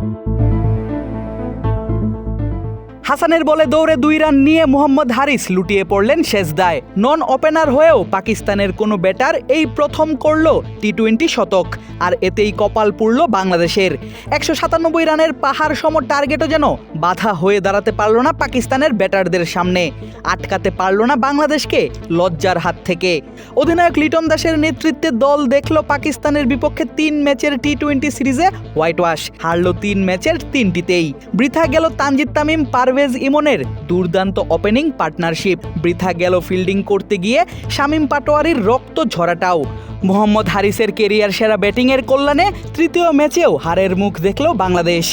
thank you হাসানের বলে দৌড়ে দুই রান নিয়ে মোহাম্মদ হারিস লুটিয়ে পড়লেন শেষদায় নন ওপেনার হয়েও পাকিস্তানের কোনো ব্যাটার এই প্রথম করল টি টোয়েন্টি শতক, আর এতেই কপাল পুড়ল বাংলাদেশের। একশো সাতানব্বই রানের পাহাড় সম টার্গেটও যেন বাধা হয়ে দাঁড়াতে পারল না পাকিস্তানের ব্যাটারদের সামনে। আটকাতে পারল না বাংলাদেশকে লজ্জার হাত থেকে। অধিনায়ক লিটন দাসের নেতৃত্বে দল দেখল পাকিস্তানের বিপক্ষে তিন ম্যাচের টি টোয়েন্টি সিরিজে হোয়াইট ওয়াশ হারল তিন ম্যাচের তিনটিতেই। বৃথা গেল তানজিদ তামিম পারভেজ ইমনের দুর্দান্ত ওপেনিং পার্টনারশিপ বৃথা গেল ফিল্ডিং করতে গিয়ে শামীম পাটোয়ারির রক্ত ঝরাটাও। মোহাম্মদ হারিসের কেরিয়ার সেরা ব্যাটিংয়ের কল্যাণে তৃতীয় ম্যাচেও হারের মুখ দেখল বাংলাদেশ।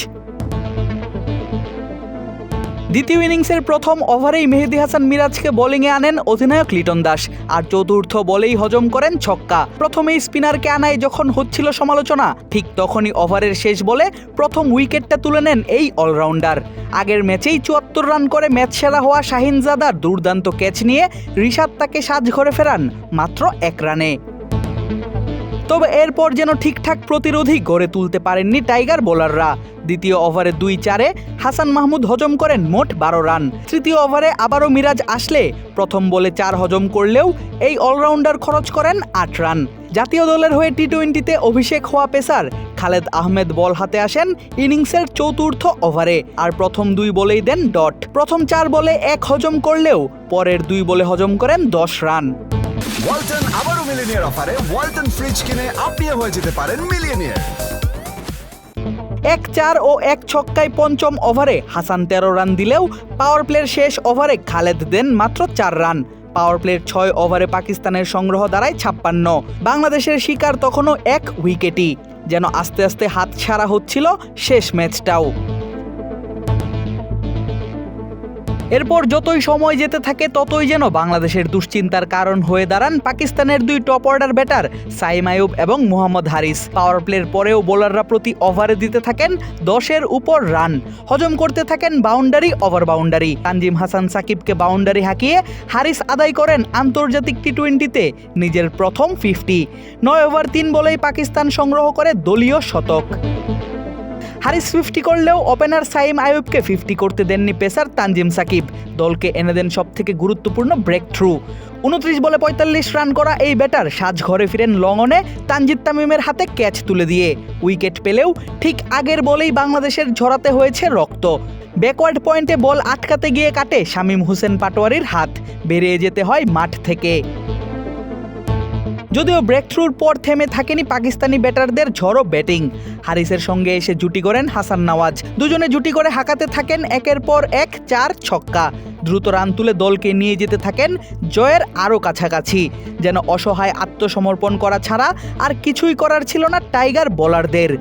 দ্বিতীয় ইনিংসের প্রথম ওভারেই মেহেদি হাসান মিরাজকে বোলিংয়ে আনেন অধিনায়ক লিটন দাস। আর চতুর্থ বলেই হজম করেন ছক্কা। প্রথমেই স্পিনারকে আনায় যখন হচ্ছিল সমালোচনা, ঠিক তখনই ওভারের শেষ বলে প্রথম উইকেটটা তুলে নেন এই অলরাউন্ডার। আগের ম্যাচেই চুয়াত্তর রান করে ম্যাচ সেরা হওয়া শাহিনজাদার দুর্দান্ত ক্যাচ নিয়ে রিশাদ তাকে সাজঘরে ফেরান মাত্র এক রানে। তবে এরপর যেন ঠিকঠাক প্রতিরোধী গড়ে তুলতে পারেননি টাইগার বোলাররা। দ্বিতীয় ওভারে দুই চারে হাসান মাহমুদ হজম করেন মোট বারো রান। তৃতীয় ওভারে আবারও মিরাজ আসলে প্রথম বলে চার হজম করলেও এই অলরাউন্ডার খরচ করেন আট রান। জাতীয় দলের হয়ে টি টোয়েন্টিতে অভিষেক হওয়া পেসার খালেদ আহমেদ বল হাতে আসেন ইনিংসের চতুর্থ ওভারে আর প্রথম দুই বলেই দেন ডট। প্রথম চার বলে এক হজম করলেও পরের দুই বলে হজম করেন দশ রান। মিলিনিয়ার অফারে ওয়ালটন ফ্রিজ কিনে আপনিও হয়ে যেতে পারেন মিলিয়নিয়ার। এক চার ও এক ছক্কায় পঞ্চম ওভারে হাসান তেরো রান দিলেও পাওয়ার প্লের শেষ ওভারে খালেদ দেন মাত্র চার রান। পাওয়ার প্লের ছয় ওভারে পাকিস্তানের সংগ্রহ দাঁড়ায় ছাপ্পান্ন। বাংলাদেশের শিকার তখনও এক উইকেটই যেন আস্তে আস্তে হাত ছাড়া হচ্ছিল শেষ ম্যাচটাও। এরপর যতই সময় যেতে থাকে, ততই যেন বাংলাদেশের দুশ্চিন্তার কারণ হয়ে দাঁড়ান পাকিস্তানের দুই top order batter, Saim Ayub এবং মোহাম্মদ হারিস। পাওয়ার প্লের পরেও বোলাররা প্রতি ওভারে দিতে থাকেন দশের উপর রান। হজম করতে থাকেন boundary over boundary. Tanzim Hasan সাকিবকে বাউন্ডারি হাঁকিয়ে হারিস আদায় করেন আন্তর্জাতিক টি টোয়েন্টিতে নিজের প্রথম ফিফটি। নয় ওভার, তিন বলেই পাকিস্তান সংগ্রহ করে দলীয় শতক। হারিস ফিফটি করলেও ওপেনার সাইম আয়ুবকে ফিফটি করতে দেননি পেসার তানজিম সাকিব। দলকে এনে দেন সব থেকে গুরুত্বপূর্ণ ব্রেক থ্রু উনত্রিশ বলে পঁয়তাল্লিশ রান করা এই ব্যাটার সাজ ঘরে ফিরেন লংঅনে তানজিদ তামিমের হাতে ক্যাচ তুলে দিয়ে। উইকেট পেলেও ঠিক আগের বলেই বাংলাদেশের ঝরাতে হয়েছে রক্ত। ব্যাকওয়ার্ড পয়েন্টে বল আটকাতে গিয়ে কাটে শামীম হোসেন পাটোয়ারির হাত। বেরিয়ে যেতে হয় মাঠ থেকে। যদিও ব্রেক থ্রুর পর থেমে থাকেনি পাকিস্তানি ব্যাটারদের ঝড়ো ব্যাটিং হারিসের সঙ্গে এসে জুটি করেন হাসান নওয়াজ। দুজনে জুটি করে হাঁকাতে থাকেন একের পর এক চার ছক্কা। দ্রুত রান তুলে দলকে নিয়ে যেতে থাকেন জয়ের আরও কাছাকাছি। যেন অসহায় আত্মসমর্পণ করা ছাড়া আর কিছুই করার ছিল না টাইগার বোলারদের।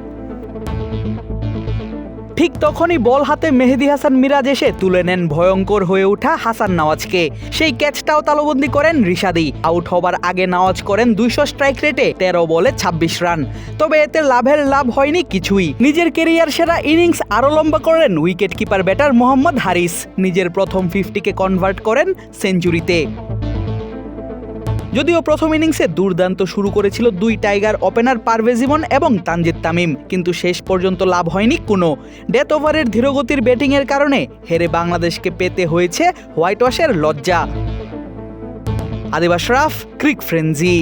ঠিক তখনই বল হাতে মেহেদি হাসান মিরাজ এসে তুলে নেন ভয়ঙ্কর হয়ে ওঠা হাসান নওয়াজকে। সেই ক্যাচটাও তালবন্দি করেন রিশাদি। আউট হবার আগে নওয়াজ করেন দুইশো স্ট্রাইক রেটে তেরো বলে ২৬ রান। তবে এতে লাভের লাভ হয়নি কিছুই। নিজের কেরিয়ার সেরা ইনিংস আরও লম্বা করেন wicket keeper batter Mohammad Haris. নিজের প্রথম ফিফটিকে কনভার্ট করেন সেঞ্চুরিতে যদিও প্রথম ইনিংসে দুর্দান্ত শুরু করেছিল দুই টাইগার ওপেনার পারভেজ এবং তানজিদ তামিম, কিন্তু শেষ পর্যন্ত লাভ হয়নি কোনো। ডেথ ওভারের ধীরগতির ব্যাটিংয়ের কারণে হেরে বাংলাদেশকে পেতে হয়েছে হোয়াইট ওয়াশের লজ্জা। আদিবাস রাফ, ক্রিক ফ্রেঞ্জি